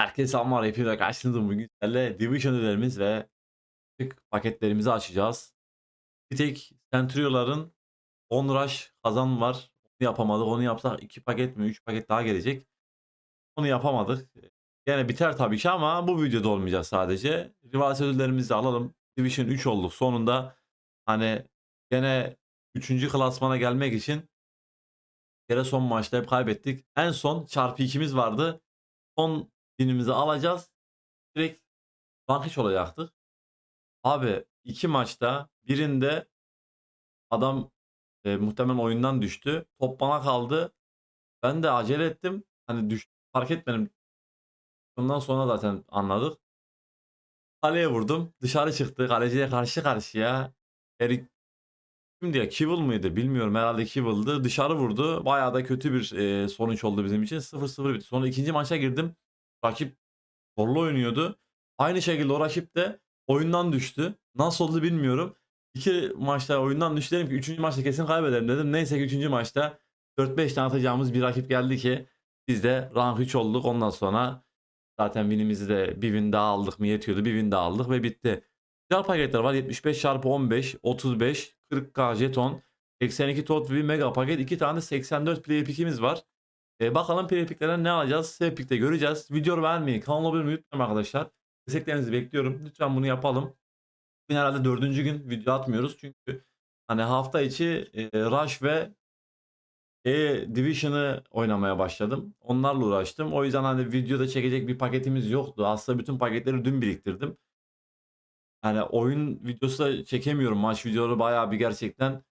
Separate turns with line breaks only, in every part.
Herkese selamlar. Hepinize karşınızda bugün sizlerle Division ödüllerimiz ve paketlerimizi açacağız. Bir tek Centurio'ların 10 rush kazan var. Onu yapamadık. Onu yapsak 2 paket mi 3 paket daha gelecek. Onu yapamadık. Yine biter tabii ki ama bu videoda olmayacak sadece. Rivals ödüllerimizi alalım. Division 3 olduk. Sonunda hani gene 3. klasmana gelmek için kere son maçta hep kaybettik. En son çarpı 2'miz vardı. Son binimizi alacağız. Direkt rank hiç olacaktık. Abi iki maçta birinde adam e, muhtemelen oyundan düştü. Top bana kaldı. Ben de acele ettim. Hani düş fark etmedim. Ondan sonra zaten anladık. Kaleye vurdum. Dışarı çıktı. Kaleciye karşı karşıya. Erik Kimdi ya? Kivil mıydı? Bilmiyorum. Herhalde Kivil'dı. Dışarı vurdu. Bayağı da kötü bir e, sonuç oldu bizim için. 0-0 bitti. Sonra ikinci maça girdim. Rakip zorlu oynuyordu. Aynı şekilde o rakip de oyundan düştü. Nasıl oldu bilmiyorum. İki maçta oyundan düştü dedim ki üçüncü maçta kesin kaybederim dedim. Neyse ki üçüncü maçta 4-5 tane atacağımız bir rakip geldi ki biz de rank 3 olduk. Ondan sonra zaten winimizi de bir win daha aldık mı yetiyordu. Bir win daha aldık ve bitti. Güzel paketler var. 75 çarpı 15, 35, 40k jeton, 82 tot V mega paket, 2 tane de 84 player pick'imiz var. E, bakalım player pick'lerden ne alacağız? Save pick'te göreceğiz. Video beğenmeyi, kanala abone olmayı unutmayın arkadaşlar. Desteklerinizi bekliyorum. Lütfen bunu yapalım. Bugün herhalde dördüncü gün video atmıyoruz. Çünkü hani hafta içi e, Rush ve E Division'ı oynamaya başladım. Onlarla uğraştım. O yüzden hani videoda çekecek bir paketimiz yoktu. Aslında bütün paketleri dün biriktirdim. Yani oyun videosu da çekemiyorum. Maç videoları bayağı bir gerçekten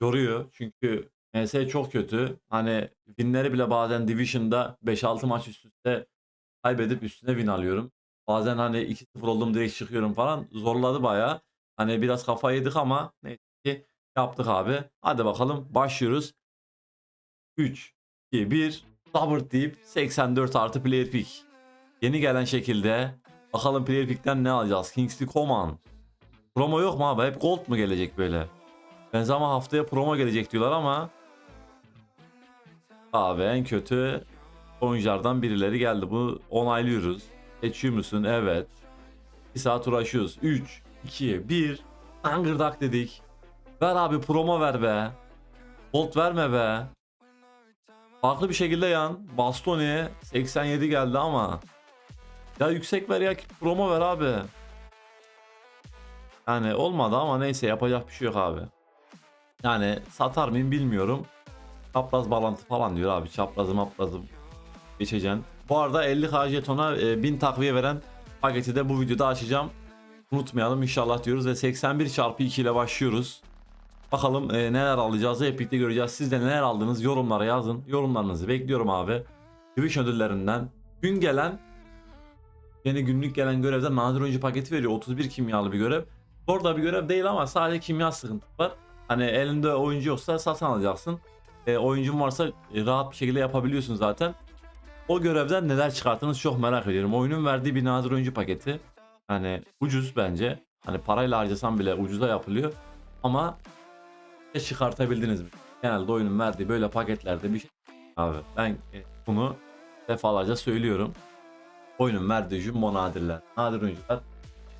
yoruyor. Çünkü MS çok kötü. Hani winleri bile bazen Division'da 5-6 maç üst üste kaybedip üstüne win alıyorum. Bazen hani 2-0 oldum direkt çıkıyorum falan. Zorladı bayağı. Hani biraz kafa yedik ama neyse ki yaptık abi. Hadi bakalım başlıyoruz. 3, 2, 1. Sabır deyip 84 artı player pick. Yeni gelen şekilde bakalım player pick'ten ne alacağız? Kingsley Coman. Promo yok mu abi? Hep gold mu gelecek böyle? Ben zaman haftaya promo gelecek diyorlar ama Abi en kötü oyunculardan birileri geldi. Bunu onaylıyoruz. Geçiyor musun? Evet. Bir saat uğraşıyoruz. 3, 2, 1. Angırdak dedik. Ver abi promo ver be. Gold verme be. Farklı bir şekilde yan. Bastoni 87 geldi ama. Ya yüksek ver ya promo ver abi. Yani olmadı ama neyse yapacak bir şey yok abi. Yani satar mıyım bilmiyorum. Çapraz bağlantı falan diyor abi. Çaprazı maplazı geçeceksin. Bu arada 50k jetona e, 1000 takviye veren paketi de bu videoda açacağım. Unutmayalım inşallah diyoruz ve 81 çarpı 2 ile başlıyoruz. Bakalım e, neler alacağız hep birlikte göreceğiz. Siz de neler aldınız yorumlara yazın. Yorumlarınızı bekliyorum abi. Twitch ödüllerinden gün gelen yeni günlük gelen görevden nadir oyuncu paketi veriyor. 31 kimyalı bir görev. Orada bir görev değil ama sadece kimya sıkıntı var. Hani elinde oyuncu yoksa satın alacaksın. E, oyuncun varsa e, rahat bir şekilde yapabiliyorsun zaten. O görevden neler çıkarttınız çok merak ediyorum. Oyunun verdiği bir nadir oyuncu paketi. Hani ucuz bence. Hani parayla harcasan bile ucuza yapılıyor. Ama ne çıkartabildiniz mi? Genelde oyunun verdiği böyle paketlerde bir şey. Abi ben e, bunu defalarca söylüyorum. Oyunun verdiği jumbo nadirler. Nadir oyuncular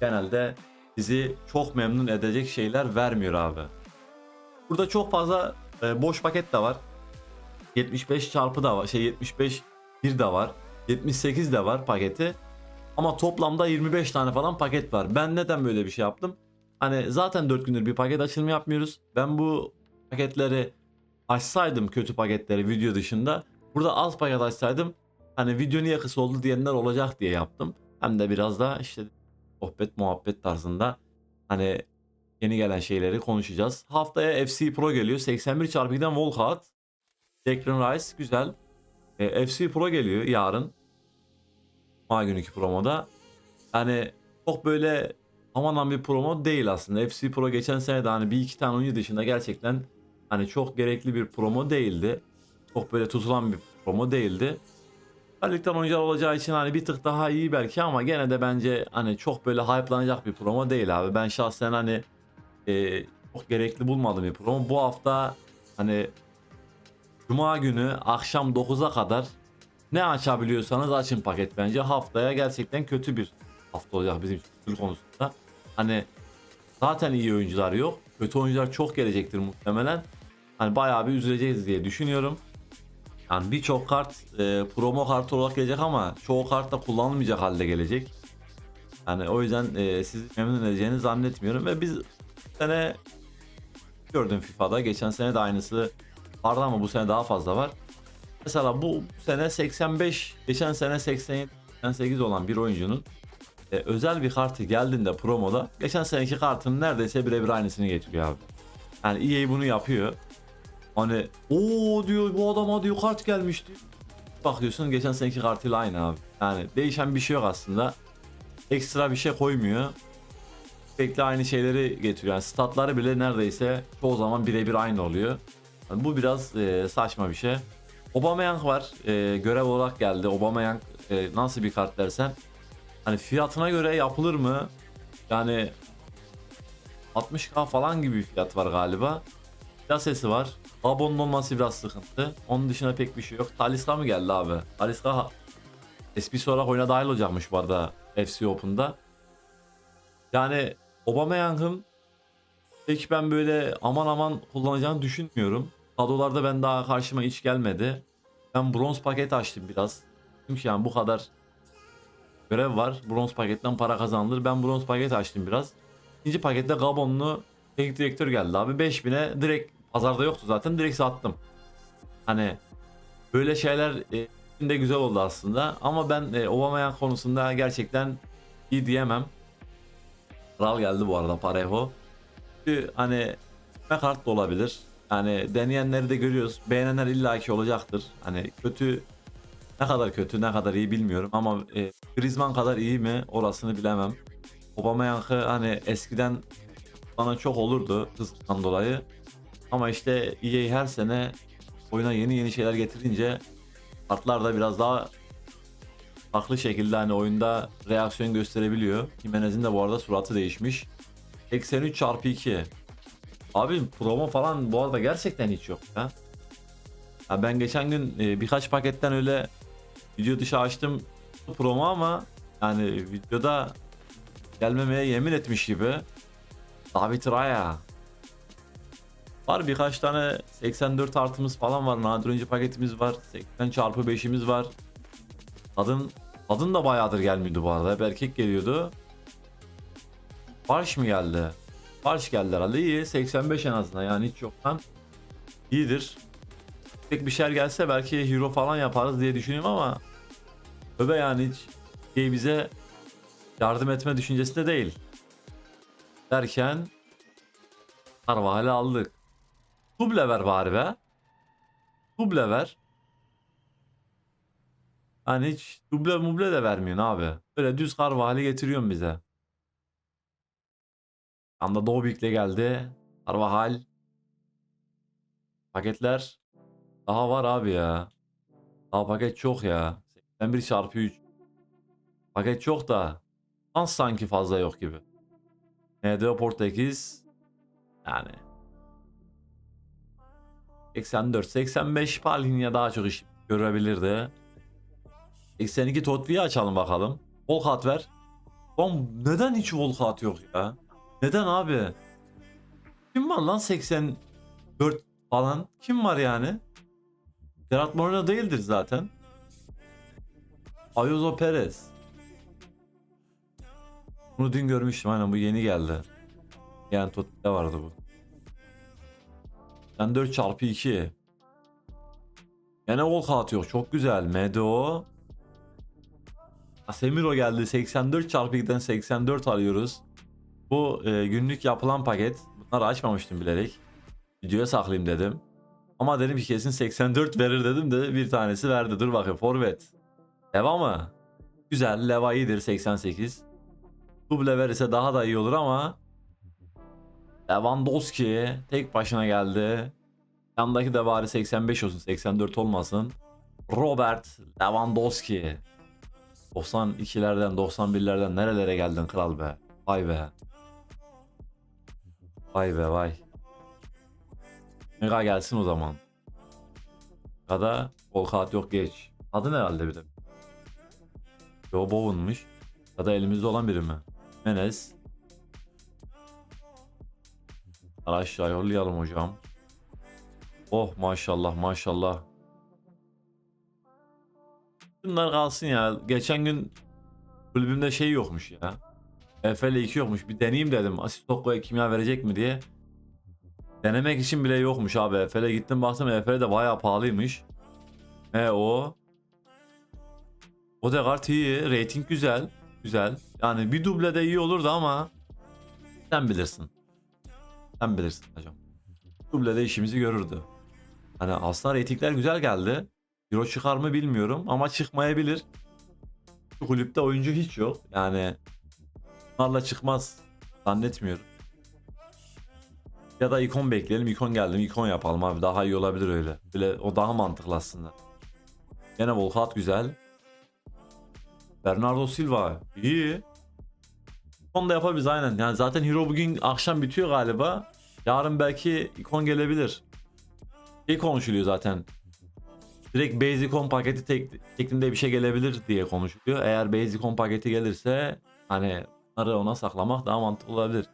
genelde bizi çok memnun edecek şeyler vermiyor abi. Burada çok fazla e, boş paket de var. 75 çarpı da var. Şey 75 bir de var. 78 de var paketi. Ama toplamda 25 tane falan paket var. Ben neden böyle bir şey yaptım? Hani zaten 4 gündür bir paket açılımı yapmıyoruz. Ben bu paketleri açsaydım kötü paketleri video dışında. Burada az paket açsaydım hani video niye kısa oldu diyenler olacak diye yaptım. Hem de biraz da işte sohbet muhabbet tarzında hani yeni gelen şeyleri konuşacağız. Haftaya FC Pro geliyor. 81 çarpı 2'den Volkat. Declan Rice güzel. E, FC Pro geliyor yarın. Cuma günkü promoda. Yani çok böyle aman bir promo değil aslında. FC Pro geçen sene de hani bir iki tane oyuncu dışında gerçekten hani çok gerekli bir promo değildi. Çok böyle tutulan bir promo değildi. Ligden oyuncular olacağı için hani bir tık daha iyi belki ama gene de bence hani çok böyle hype'lanacak bir promo değil abi. Ben şahsen hani e, çok gerekli bulmadım bir promo. Bu hafta hani Cuma günü akşam 9'a kadar Ne açabiliyorsanız açın paket bence. Haftaya gerçekten kötü bir hafta olacak bizim Türk konusunda. Hani zaten iyi oyuncular yok. Kötü oyuncular çok gelecektir muhtemelen. Hani bayağı bir üzüleceğiz diye düşünüyorum. Yani birçok kart e, promo kartı olarak gelecek ama çoğu kart da kullanılmayacak halde gelecek. Yani o yüzden e, sizi memnun edeceğini zannetmiyorum ve biz sene gördüm FIFA'da. Geçen sene de aynısı vardı ama bu sene daha fazla var. Mesela bu sene 85, geçen sene 87, 88 olan bir oyuncunun e, özel bir kartı geldiğinde promoda geçen seneki kartının neredeyse birebir aynısını getiriyor abi. Yani EA bunu yapıyor. Hani o diyor bu adama diyor kart gelmiş diyor. Bakıyorsun geçen seneki kartıyla aynı abi. Yani değişen bir şey yok aslında. Ekstra bir şey koymuyor. Sürekli aynı şeyleri getiriyor. Yani statları bile neredeyse çoğu zaman birebir aynı oluyor. Yani bu biraz e, saçma bir şey. Aubameyang var. E, görev olarak geldi. Aubameyang e, nasıl bir kart dersen. Hani fiyatına göre yapılır mı? Yani 60k falan gibi bir fiyat var galiba. Plasesi var. Abonun olması biraz sıkıntı. Onun dışında pek bir şey yok. Talisca mı geldi abi? Talisca SPC olarak oyuna dahil olacakmış bu arada FC Open'da. Yani Aubameyang'ın pek ben böyle aman aman kullanacağını düşünmüyorum. Kadrolarda ben daha karşıma hiç gelmedi. Ben bronz paket açtım biraz. Çünkü yani bu kadar görev var. Bronz paketten para kazanılır. Ben bronz paket açtım biraz. İkinci pakette Gabonlu teknik direktör geldi abi. 5000'e direkt pazarda yoktu zaten direkt sattım. Hani böyle şeyler e, de güzel oldu aslında. Ama ben e, Aubameyang konusunda gerçekten iyi diyemem. Kral geldi bu arada Parejo. Çünkü hani ne kart da olabilir. Yani deneyenleri de görüyoruz. Beğenenler illaki olacaktır. Hani kötü ne kadar kötü ne kadar iyi bilmiyorum ama e, Griezmann kadar iyi mi orasını bilemem. Aubameyang'ı hani eskiden bana çok olurdu hızından dolayı. Ama işte EA her sene oyuna yeni yeni şeyler getirince kartlar da biraz daha farklı şekilde hani oyunda reaksiyon gösterebiliyor. Jimenez'in de bu arada suratı değişmiş. 83 çarpı 2. Abi promo falan bu arada gerçekten hiç yok ya. ya ben geçen gün e, birkaç paketten öyle video dışı açtım promo ama yani videoda gelmemeye yemin etmiş gibi. David Raya. Var birkaç tane 84 artımız falan var. Nadir oyuncu paketimiz var. 80 çarpı 5'imiz var. Kadın kadın da bayağıdır gelmiyordu bu arada. Hep erkek geliyordu. Barış mı geldi? Barış geldi herhalde. İyi. 85 en azından yani hiç yoktan. iyidir. Tek bir şeyler gelse belki hero falan yaparız diye düşünüyorum ama Öbe yani hiç şey bize yardım etme düşüncesi de değil. Derken Carvalho aldık. Duble ver bari be. Duble ver. Hani hiç duble muble de vermiyorsun abi. Böyle düz Carvalho getiriyorsun bize. Anda Dobik'le geldi. Carvajal. Paketler daha var abi ya. Daha paket çok ya. 81 çarpı 3. Paket çok da şans sanki fazla yok gibi. NDO Portekiz yani 84 85 Palhinya daha çok iş görebilirdi. 82 Totvi'yi açalım bakalım. Volkat ver. Oğlum neden hiç Volkat yok ya? Neden abi? Kim var lan 84 falan? Kim var yani? Gerard Moreno değildir zaten. Ayuso Perez. Bunu dün görmüştüm aynen bu yeni geldi. Yani Totti'de vardı bu. Ben 4 çarpı 2. Yine Volkat yok. Çok güzel. Medo. Asemiro geldi. 84 çarpı 2'den 84 alıyoruz. Bu e, günlük yapılan paket. Bunları açmamıştım bilerek. Videoya saklayayım dedim. Ama dedim ki kesin 84 verir dedim de bir tanesi verdi. Dur bakayım. Forvet. Leva mı? Güzel. Leva iyidir 88. Duble verirse daha da iyi olur ama Lewandowski tek başına geldi. Yandaki de bari 85 olsun 84 olmasın. Robert Lewandowski. 92'lerden 91'lerden nerelere geldin kral be. Vay be. Vay be vay. Mega gelsin o zaman. Ya da Volkat yok geç. Adı ne herhalde bir de? Joe Bowen'muş. Ya da elimizde olan biri mi? Enes. Aşağı yollayalım hocam. Oh maşallah maşallah. Bunlar kalsın ya. Geçen gün kulübümde şey yokmuş ya. EFL 2 yokmuş. Bir deneyeyim dedim. Asit Tokko'ya kimya verecek mi diye. Denemek için bile yokmuş abi. EFL'e gittim baktım EFL de bayağı pahalıymış. E o. O da kart iyi. Rating güzel. Güzel. Yani bir duble de iyi olurdu ama sen bilirsin. Sen bilirsin hocam. Duble de işimizi görürdü. Hani aslında reytingler güzel geldi. Euro çıkar mı bilmiyorum ama çıkmayabilir. Şu kulüpte oyuncu hiç yok. Yani bunlarla çıkmaz zannetmiyorum. Ya da ikon bekleyelim. ikon geldi mi ikon yapalım abi. Daha iyi olabilir öyle. Bile o daha mantıklı aslında. Yine Volkat güzel. Bernardo Silva iyi. İkon da yapabiliriz aynen. Yani zaten Hero bugün akşam bitiyor galiba. Yarın belki ikon gelebilir. Şey konuşuluyor zaten. Direkt Basicon paketi tek, şeklinde bir şey gelebilir diye konuşuluyor. Eğer Basicon paketi gelirse hani bunları ona saklamak daha mantıklı olabilir.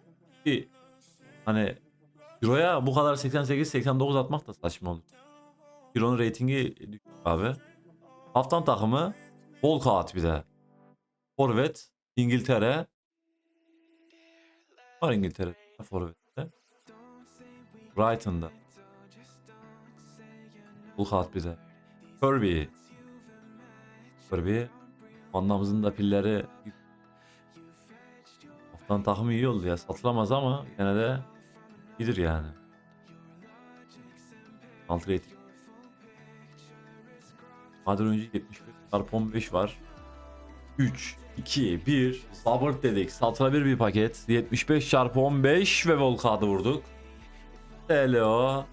Ki hani Euro'ya bu kadar 88-89 atmak da saçma olur. Euro'nun reytingi düşük abi. Haftan takımı bol kağıt bir de. Forvet İngiltere. Var İngiltere Forvet'te. Brighton'da. Bol kağıt bir de. Kirby. Kirby. Anlamızın da pilleri Haftan takımı iyi oldu ya. Satılamaz ama gene de iyidir yani. Alt rating. Madem önce 75 çarpı 15 var. 3, 2, 1. Sabır dedik. Satılabilir bir paket. 75 çarpı 15 ve Volkat'ı vurduk. Hello.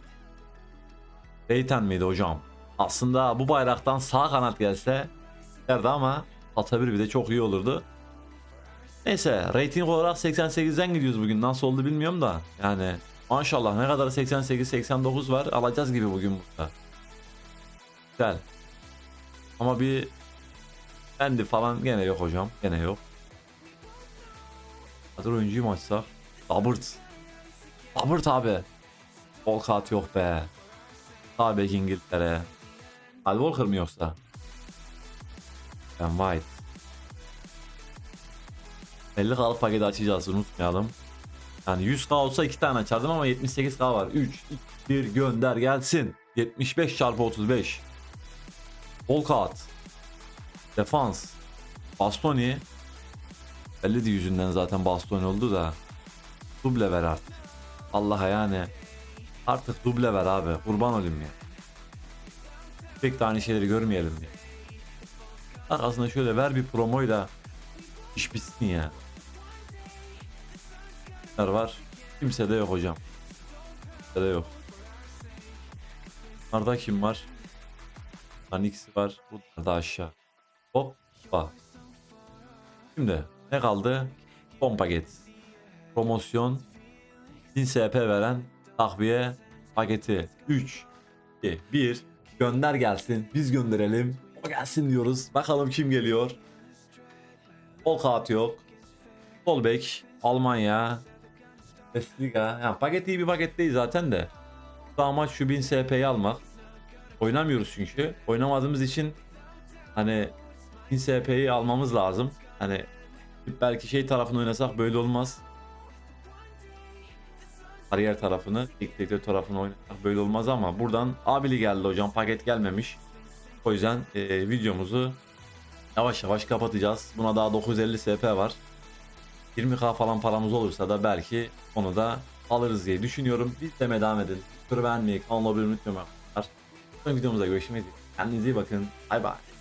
Beyten miydi hocam? Aslında bu bayraktan sağ kanat gelse derdi ama satabilir bir de çok iyi olurdu. Neyse rating olarak 88'den gidiyoruz bugün. Nasıl oldu bilmiyorum da. Yani maşallah ne kadar 88-89 var alacağız gibi bugün burada. Güzel. Ama bir Fendi falan gene yok hocam. Gene yok. Kadro oyuncuyu mu açsak? Robert. Robert abi. Volkat yok be. Tabi İngiltere. Al Walker mı yoksa? Ben White. 50 kalıp paketi açacağız unutmayalım. Yani 100k olsa 2 tane açardım ama 78k var. 3, 2, 1 gönder gelsin. 75 çarpı 35. Volkat. Defans. Bastoni. Belli de yüzünden zaten Bastoni oldu da. Duble ver artık. Allah'a yani. Artık duble ver abi. Kurban olayım ya. De aynı şeyleri görmeyelim ya. Arkasında şöyle ver bir promoyu da iş bitsin ya. Neler var? Kimse de yok hocam. Kimse de yok. Bunlarda kim var? Anix var. Bunlar da aşağı. Hoppa. Şimdi ne kaldı? Son paket. Promosyon. 1000 SP veren takviye paketi. 3, 2, 1. Gönder gelsin. Biz gönderelim. O gelsin diyoruz. Bakalım kim geliyor. Sol kağıt yok. Sol bek. Almanya. Bundesliga. Yani paket iyi bir paket değil zaten de. Şu amaç şu 1000 SP'yi almak. Oynamıyoruz çünkü. Oynamadığımız için hani 1000 SP'yi almamız lazım. Hani belki şey tarafını oynasak böyle olmaz. Kariyer tarafını, diktatör tarafını oynasak böyle olmaz ama buradan abili geldi hocam paket gelmemiş. O yüzden e, videomuzu yavaş yavaş kapatacağız. Buna daha 950 SP var. 20k falan paramız olursa da belki onu da alırız diye düşünüyorum. De devam edin. Kırı beğenmeyi, kanala abone olmayı unutmayın. Sonraki videomuzda görüşmek üzere. Kendinize iyi bakın. Bay bay.